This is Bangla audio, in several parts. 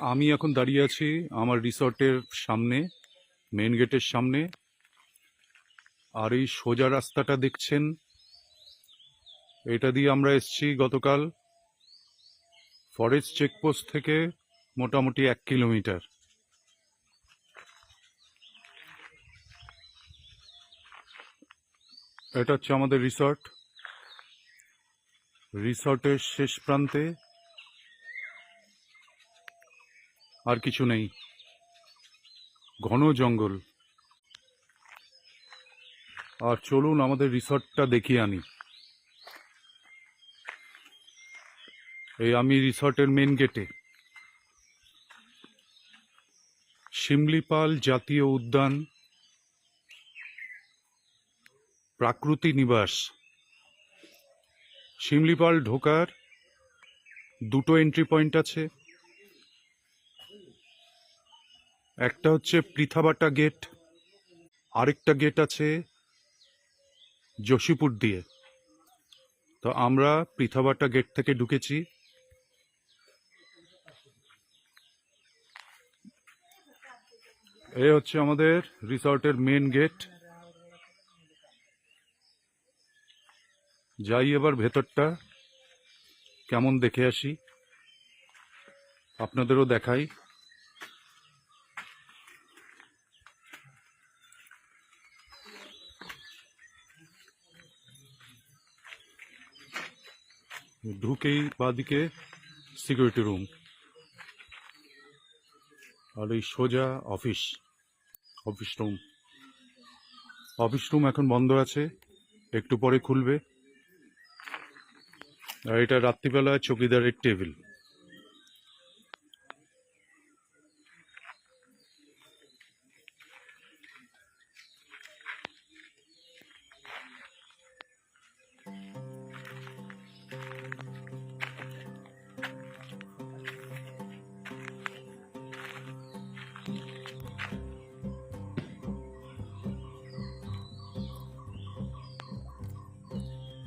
আমি এখন দাঁড়িয়ে আছি আমার রিসর্টের সামনে মেন গেটের সামনে। আর এই সোজা রাস্তাটা দেখছেন? এটা দিয়ে আমরা এসেছি গতকাল ফরেস্ট চেকপোস্ট থেকে মোটামুটি এক কিলোমিটার। এটা হচ্ছে আমাদের রিসর্ট। রিসর্টের শেষ প্রান্তে আর কিছু নেই। ঘন জঙ্গল। আর চলুন আমাদের রিসর্টটা দেখিয়ে আনি। এই আমি রিসর্টের মেন গেটে। শিমলিপাল জাতীয় উদ্যান। প্রাকৃতি নিবাস। শিমলিপাল ঢোকার দুটো এন্ট্রি পয়েন্ট আছে। একটা হচ্ছে পৃথাবাটা গেট আরেকটা গেট আছে যোশীপুর দিয়ে। তো আমরা পৃথাবাটা গেট থেকে ঢুকেছি। এই হচ্ছে আমাদের রিসর্টের মেন গেট যাই এবার ভেতরটা, কেমন দেখে আসি। আপনাদেরও দেখাই। ঢুকেই বাদিকে সিকিউরিটি রুম আর এই সোজা office office room office room এখন বন্ধ আছে, একটু পরে খুলবে। আর এটা রাত্রিবেলায় চকিদারের টেবিল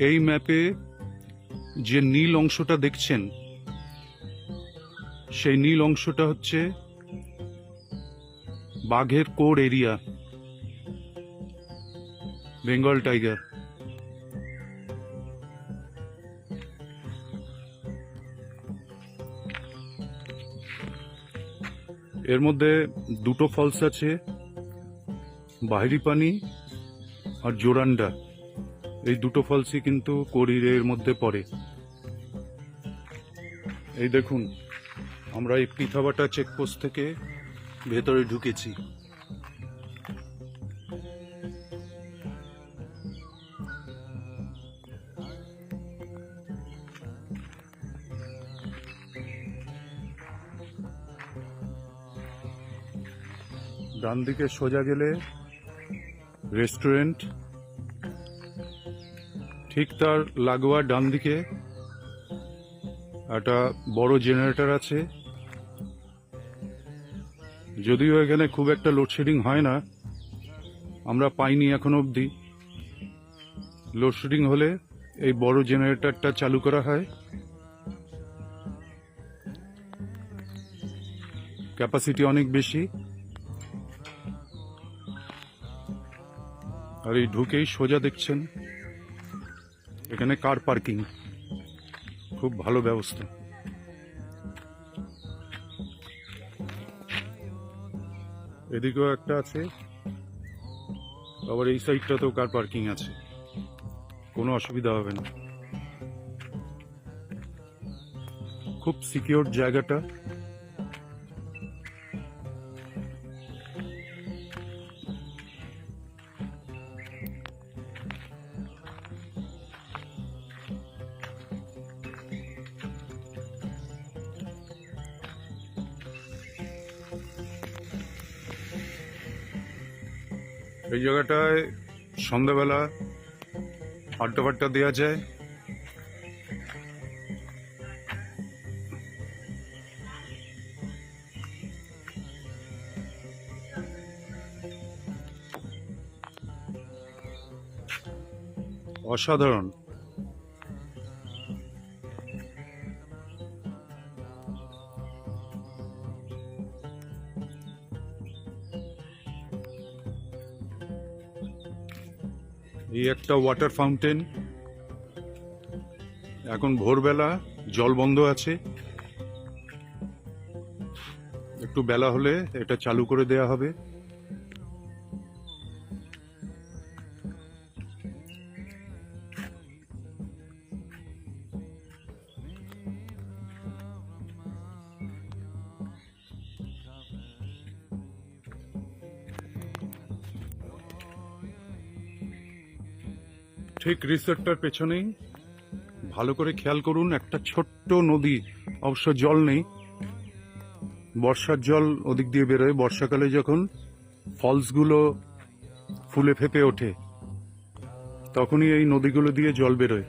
এই ম্যাপে যে নীল অংশটা দেখছেন, সেই নীল অংশটা হচ্ছে বাঘের কোর এরিয়া, বেঙ্গল টাইগার। এর মধ্যে দুটো ফলস আছে, বাহিরি পানি আর জোরান্ডা। এই দুটো ফলসই কিন্তু কোরিরের মধ্যে পড়ে। এই দেখুন, আমরা এই পিথাবাটা চেকপোস্ট থেকে ভেতরে ঢুকেছি। ডান দিকে সোজা গেলে রেস্টুরেন্ট ঠিক তার লাগোয়া ডান দিকে একটা বড় জেনারেটর আছে। যদিও এখানে খুব একটা লোডশেডিং হয় না, আমরা পাইনি এখন অবধি। লোডশেডিং হলে এই বড় জেনারেটরটা চালু করা হয়। ক্যাপাসিটি অনেক বেশি। আর এই ঢুকেই সোজা দেখছেন। এখানে কার পার্কিং খুব ভালো ব্যবস্থা। এদিকেও একটা আছে। আবার এই সাইডটাতেও কার পার্কিং আছে। কোনো অসুবিধা হবে না। খুব সিকিউর জায়গাটা। এই জায়গাটায় সন্ধ্যাবেলা আড্ডা ফাড্ডা দেওয়া যায়। অসাধারণ। একটা ওয়াটার ফাউন্টেন এখন ভোরবেলা জল বন্ধ আছে। একটু বেলা হলে এটা চালু করে দেয়া হবে। ঠিক রিসোর্টটার পেছনেই। ভালো করে খেয়াল করুন, একটা ছোট্ট নদী, অবশ্য জল নেই। বর্ষার জল ওদিক দিয়ে বেরোয়। বর্ষাকালে যখন ফলসগুলো ফুলে ফেপে ওঠে, তখনই এই নদীগুলো দিয়ে জল বেরোয়।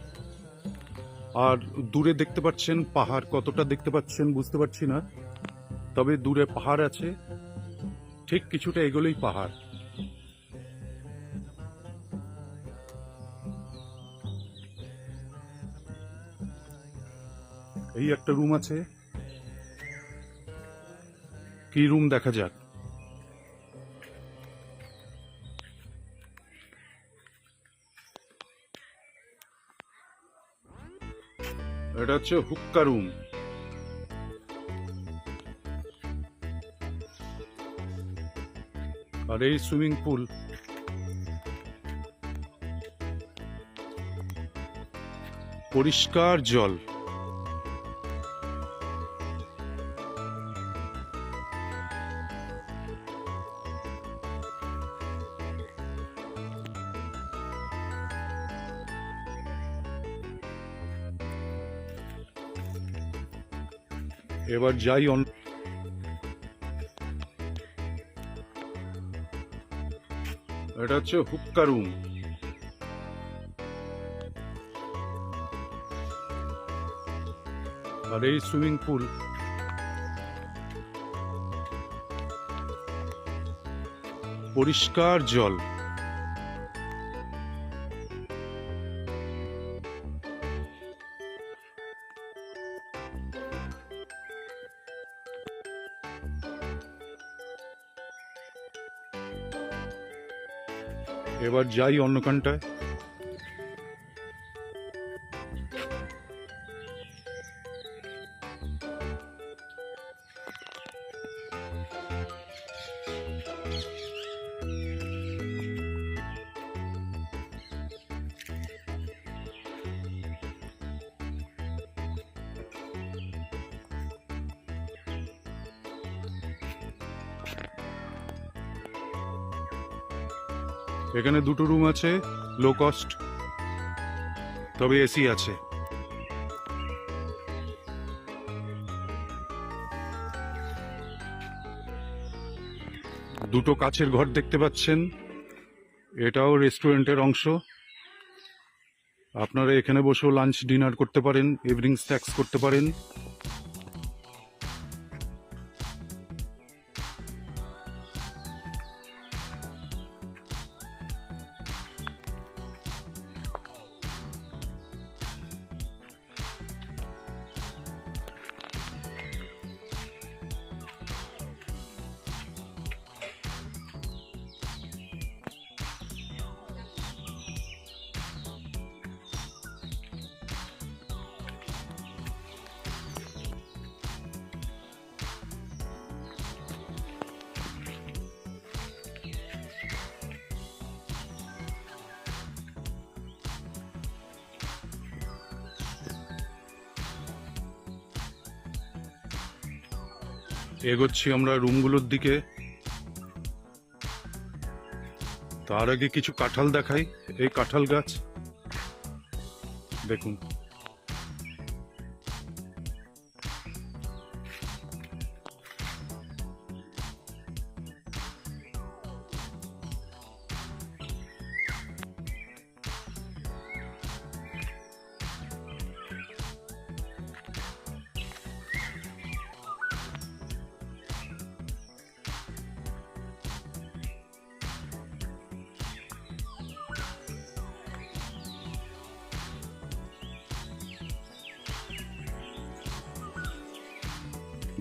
আর দূরে দেখতে পাচ্ছেন পাহাড়। কতটা দেখতে পাচ্ছেন বুঝতে পারছি না, তবে দূরে পাহাড় আছে। ঠিক কিছুটা এগুলোই পাহাড়। এই একটা রুম আছে। কি রুম দেখা যাক? এটা হচ্ছে হুক্কা রুম আর এই সুইমিং পুল পরিষ্কার জল। এবার যাই অন এটা হচ্ছে হুক্কা রুম আর এই সুইমিং পুল পরিষ্কার জল। এবার যাই অন্যখানটায় এখানে দুটো রুম আছে লো কস্ট তবে এসি আছে। দুটো কাছের ঘর দেখতে পাচ্ছেন, এটাও রেস্টুরেন্টের অংশ। আপনারা এখানে বসেও লাঞ্চ ডিনার করতে পারেন ইভিনিং স্ন্যাক্স করতে পারেন। এগোচ্ছি আমরা রুমগুলোর দিকে। তার আগে কিছু কাঁঠাল দেখাই। এই কাঁঠাল গাছ দেখুন।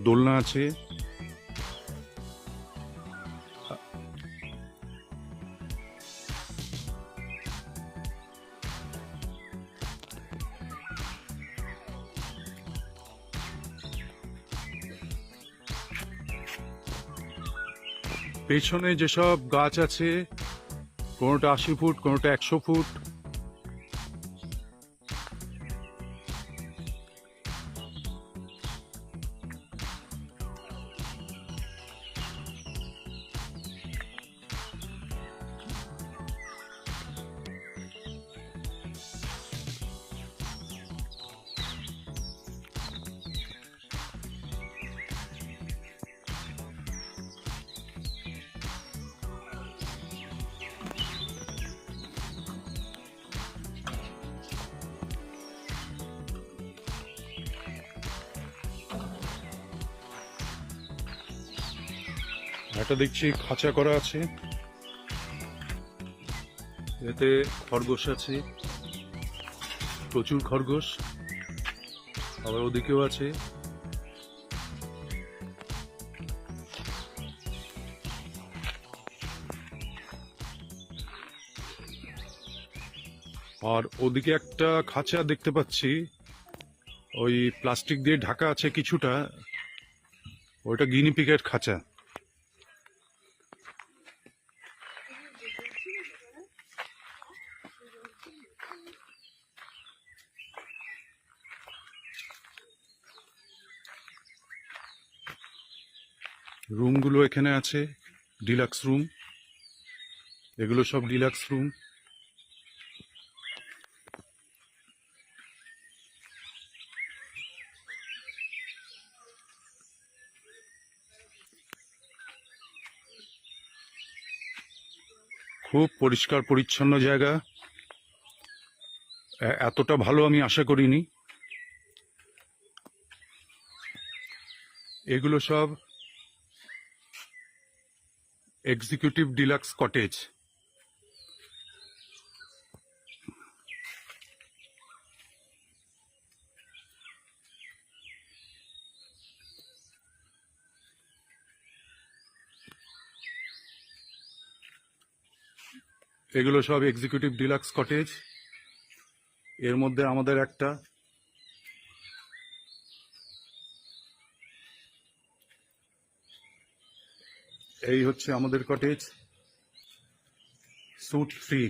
দোলনা আছে। পেছনে যেসব গাছ আছে কোনোটা আশি ফুট কোনোটা একশো ফুট একটা দেখছি খাঁচা করা আছে। এতে খরগোশ আছে। প্রচুর খরগোশ। আবার ওদিকেও আছে। আর ওদিকে একটা খাঁচা দেখতে পাচ্ছি। ওই প্লাস্টিক দিয়ে ঢাকা আছে কিছুটা। ওইটা গিনিপিকের খাঁচা। রুমগুলো এখানে আছে, ডিলাক্স রুম। এগুলো সব ডিলাক্স রুম। খুব পরিষ্কার, পরিচ্ছন্ন জায়গা। এতটা ভালো আমি আশা করিনি। এগুলো সব এক্সিকিউটিভ ডিলাক্স কটেজ এগুলো সব এক্সিকিউটিভ ডিলাক্স কটেজ এর মধ্যে আমাদের একটা এই হচ্ছে আমাদের কটেজ স্যুট ফ্রি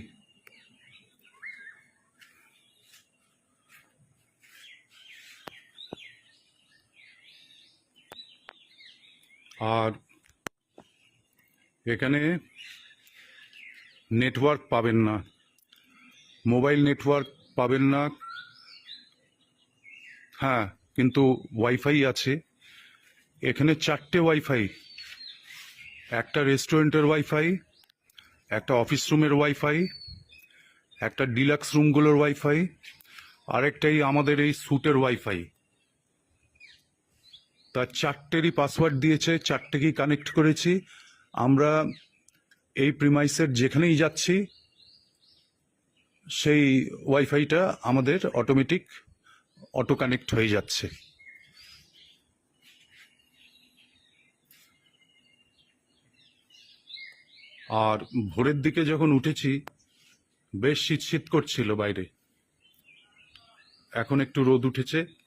আর এখানে নেটওয়ার্ক পাবেন না মোবাইল নেটওয়ার্ক পাবেন না। হ্যাঁ কিন্তু ওয়াইফাই আছে। এখানে চারটে ওয়াইফাই একটা রেস্টুরেন্টের ওয়াইফাই একটা অফিস রুমের ওয়াইফাই একটা ডিলাক্স রুমগুলোর ওয়াইফাই আরেকটাই আমাদের এই স্যুটের ওয়াইফাই তা চারটেরই পাসওয়ার্ড দিয়েছে চারটেকেই কানেক্ট করেছি? আমরা এই প্রিমাইসের যেখানেই যাচ্ছি, সেই ওয়াইফাইটা আমাদের অটোমেটিক অটো কানেক্ট হয়ে যাচ্ছে। আর ভোরের দিকে যখন উঠেছি বেশ শীত শীত করছিল বাইরে। এখন একটু রোদ উঠেছে।